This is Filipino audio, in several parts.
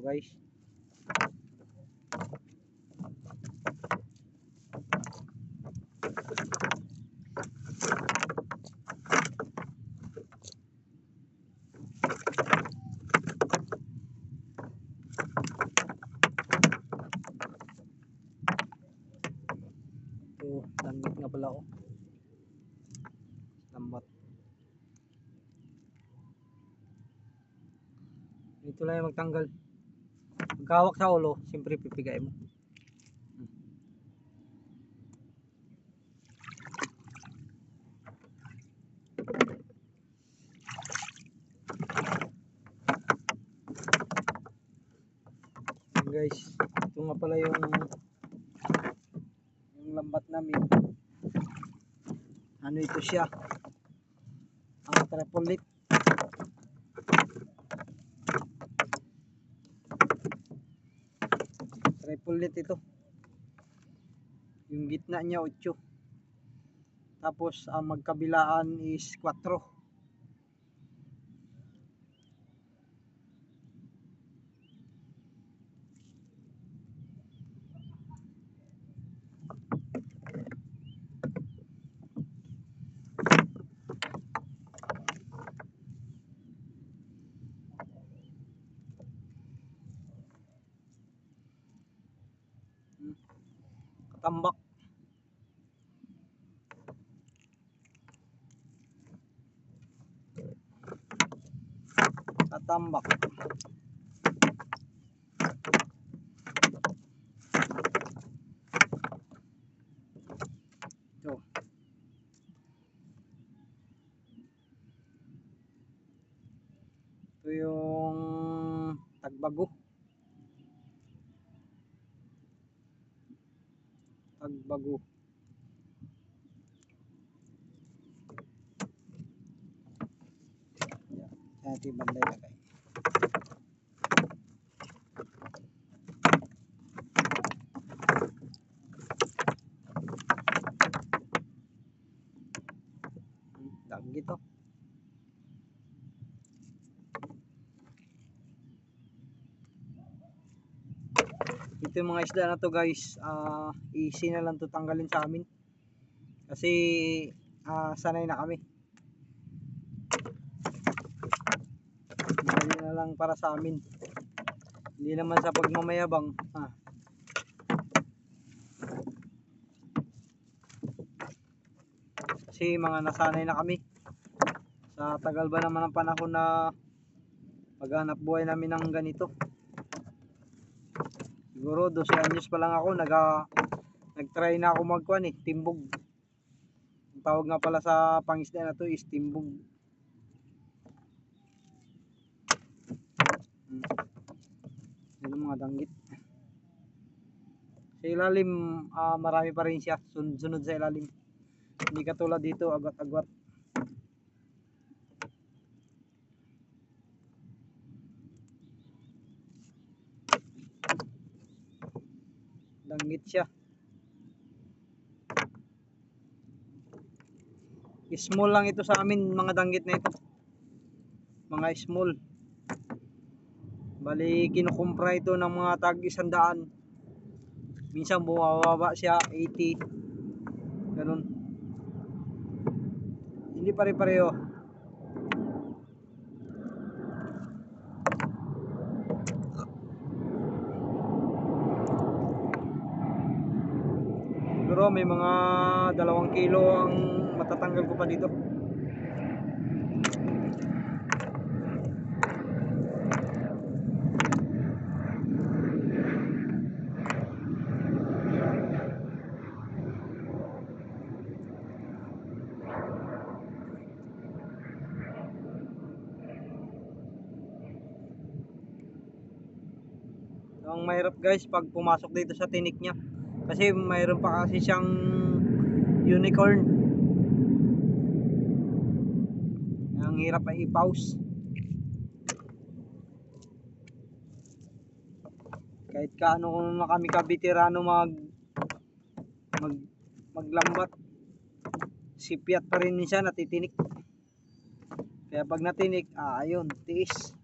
guys. Ito, langit nga pala oh. Lambat. Dito lang yung magtanggal. Magkawak sa ulo, siyempre pipigay mo. Guys, ito nga pala yung yung lambat namin. Ano ito siya? Ang triple lit. triple lit ito yung gitna niya 8 tapos ang magkabilaan is 4 katambak ito yung tagbago tagbago Yan, natin banday lagay To ito yung mga isda na to guys. Ah easy na lang to tanggalin sa amin. Kasi ah sanay na kami. Madali na lang para sa amin. Hindi naman sa pagmamayabang. Ah. kasi mga nasanay na kami sa tagal ba naman ng panahon na paghanap buhay namin ng ganito? Siguro 12 anyos pa lang ako naga nagtry na ako magkuan eh timbog ang tawag nga pala sa pangisda na to is timbog hmm. ang mga danggit. Sa ilalim ah, marami pa rin siya sunod, sunod sa ilalim. Hindi katulad dito agwat danggit siya. Small lang ito sa amin mga danggit na ito. Mga small. Bali kinukumpra ito ng mga tag isandaan. Minsan bumababa siya 80 ganun. Hindi pare-pareho siguro may mga dalawang kilo ang matatanggal ko pa dito. Ang mahirap guys pag pumasok dito sa tinik niya kasi mayroon pa kasi siyang unicorn. Ang hirap ay i-pause. Kahit kaano kung na kabitirano mag mag maglambat. Sipyat pa rin minsan natitinik. Kaya pag natinik ah ayun tiis.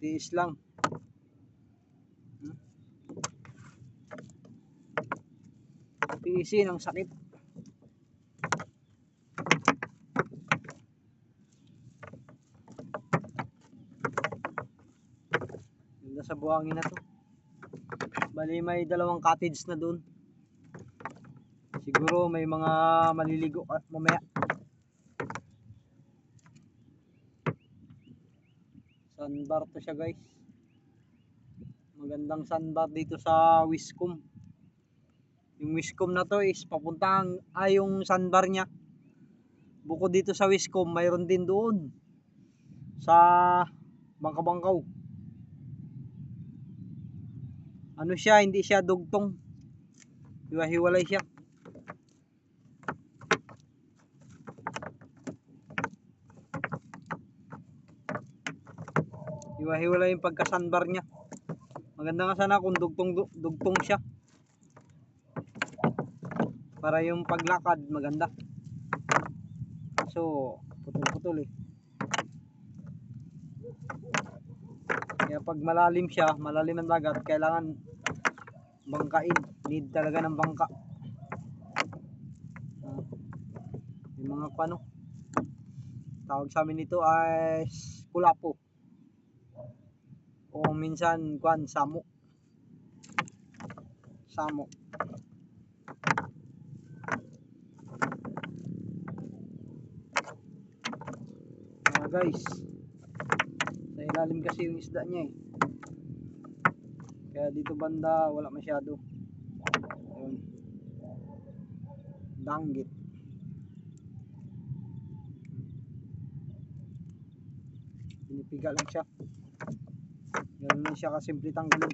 Tiis lang Easy ng sakit. Ganda sa buhangin na to. Bali may dalawang cottage na doon. Siguro may mga maliligo at mamaya. Sandbar to siya guys. Magandang sandbar dito sa Wiscom. Yung Wiscom na to is papuntang ay yung sandbar niya. Bukod dito sa Wiscom, mayroon din doon sa Bangka-Bangkaw. Ano siya, hindi siya dugtong. Hiwa-hiwalay siya. Hiwa-hiwalay yung pagka-sandbar niya. Maganda nga sana kung dugtong dugtong siya. Para yung paglakad maganda. So, putol-putol eh. Kaya pag malalim siya, malalim ang dagat, kailangan bangkain. Need talaga ng bangka. Ah, yung mga pano. Tawag sa amin nito ay kulapo. O minsan kwan samok. Samok. Guys. Sa ilalim kasi yung isda niya eh. Kaya dito banda wala masyado. Ayun. Danggit. Pinipiga lang siya. Ganun lang siya kasimple tanggalin.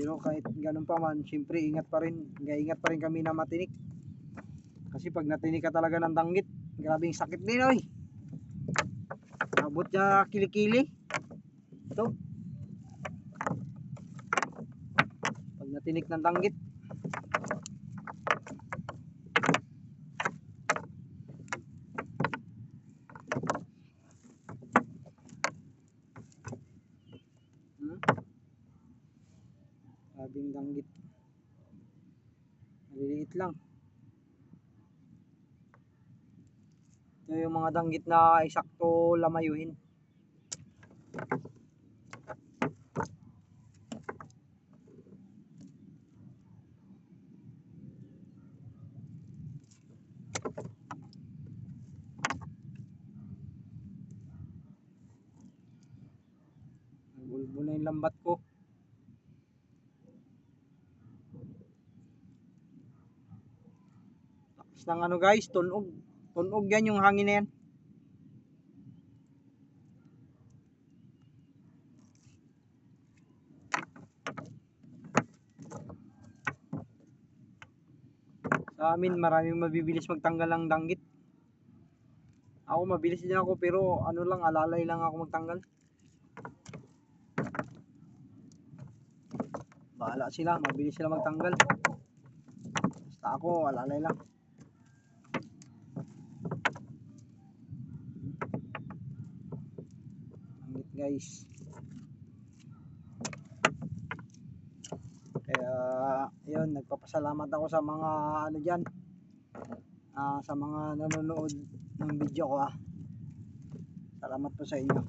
Pero kahit ganun pa man, syempre ingat pa rin. Ingat pa rin kami na matinik. Kasi pag natinik ka talaga ng danggit, grabing sakit din oy. Abot niya kilikili. Ito. Pag natinik ng danggit. Hmm? Grabing danggit. Maliliit lang. Ito yung mga danggit na isakto lamayuhin. Nagulbo na yung lambat ko. Lakas ng ano guys, tunog. Tunog yan yung hangin na yan. Sa amin maraming mabibilis magtanggal ng danggit. Ako mabilis din ako pero ano lang alalay lang ako magtanggal. Bahala sila, mabilis sila magtanggal. Basta ako alalay lang. Angit guys. Kaya yun, nagpapasalamat ako sa mga ano diyan. Ah, sa mga nanonood ng video ko ah. Salamat po sa inyo.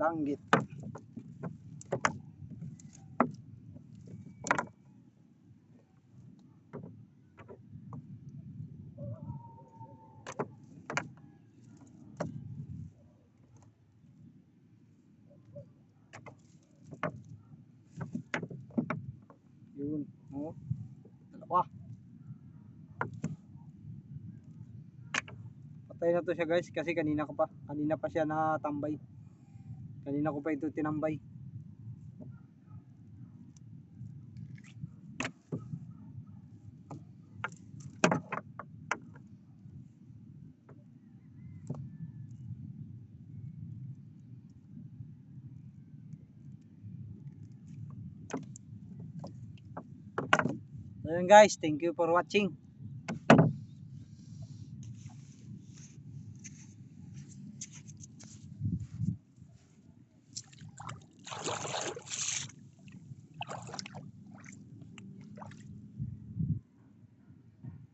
Danggit. Yun. Oh. Dalawa. Patay na to siya guys kasi kanina ko pa. Kanina pa siya natambay. Kanina ko pa ito tinambay. Yun guys, thank you for watching.